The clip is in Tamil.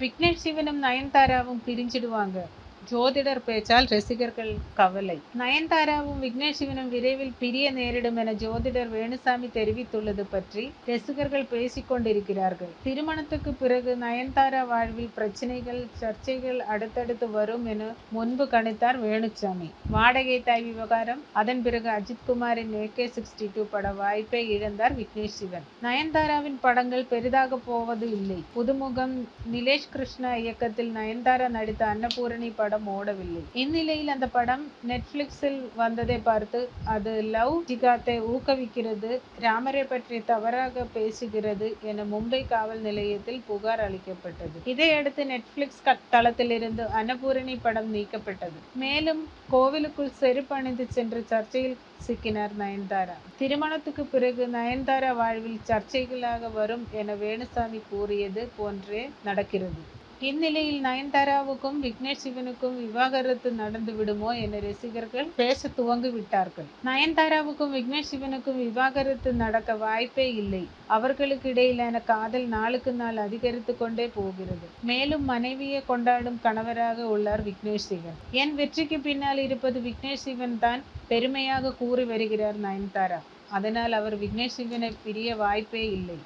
விக்னேஷ் சிவனும் நயன்தாராவும் பிரிஞ்சிடுவாங்க. ஜோதிடர் பேச்சால் ரசிகர்கள் கவலை. நயன்தாராவும் விக்னேஷ் சிவனும் விரைவில் பிரிய நேரிடும் என ஜோதிடர் வேணுசாமி தெரிவித்துள்ளது பற்றி ரசிகர்கள் பேசிக் கொண்டிருக்கிறார்கள். திருமணத்துக்கு பிறகு நயன்தாரா வாழ்வில் பிரச்சனைகள் சர்ச்சைகள் அடுத்தடுத்து வரும் என முன்பு கணித்தார் வேணுசாமி. வாடகை தாய் விவகாரம் அதன் பிறகு அஜித் குமாரின் ஏகே சிக்ஸ்டி டூ பட வாய்ப்பை இழந்தார் விக்னேஷ் சிவன் நயன்தாராவின் படங்கள் பெரிதாக போவது இல்லை. புதுமுகம் நிலேஷ் கிருஷ்ணா இயக்கத்தில் நயன்தாரா நடித்த அன்னபூரணி படம் ஓடவில்லை. இந்நிலையில் அந்த படம் நெட்ஃபிளிக்ஸில் வந்ததை பார்த்து அது லவ் ஜிகாத்தை ஊக்குவிக்கிறது ராமரை பற்றி தவறாக பேசுகிறது என மும்பை காவல் நிலையத்தில் புகார் அளிக்கப்பட்டது. இதையடுத்து நெட்ஃபிளிக்ஸ் க- தளத்திலிருந்து அன்னபூரணி படம் நீக்கப்பட்டது. மேலும் கோவிலுக்குள் செருப்பு அணிந்து சென்று சர்ச்சையில் சிக்கினார் நயன்தாரா. திருமணத்துக்கு பிறகு நயன்தாரா வாழ்வில் சர்ச்சைகளாக வரும் என வேணுசாமி கூறியது போன்றே நடக்கிறது. இந்நிலையில் நயன்தாராவுக்கும் விக்னேஷ் சிவனுக்கும் விவாகரத்து நடந்து விடுமோ என ரசிகர்கள் பேச துவங்கி விட்டார்கள். நயன்தாராவுக்கும் விக்னேஷ் சிவனுக்கும் விவாகரத்து நடக்க வாய்ப்பே இல்லை. அவர்களுக்கு இடையிலான காதல் நாளுக்கு நாள் அதிகரித்து கொண்டே போகிறது. மேலும் மனைவியை கொண்டாடும் கணவராக உள்ளார் விக்னேஷ் சிவன். என் வெற்றிக்கு பின்னால் இருப்பது விக்னேஷ் சிவன் தான் பெருமையாக கூறி வருகிறார் நயன்தாரா. அதனால் அவர் விக்னேஷ் சிவனை பிரிய வாய்ப்பே இல்லை.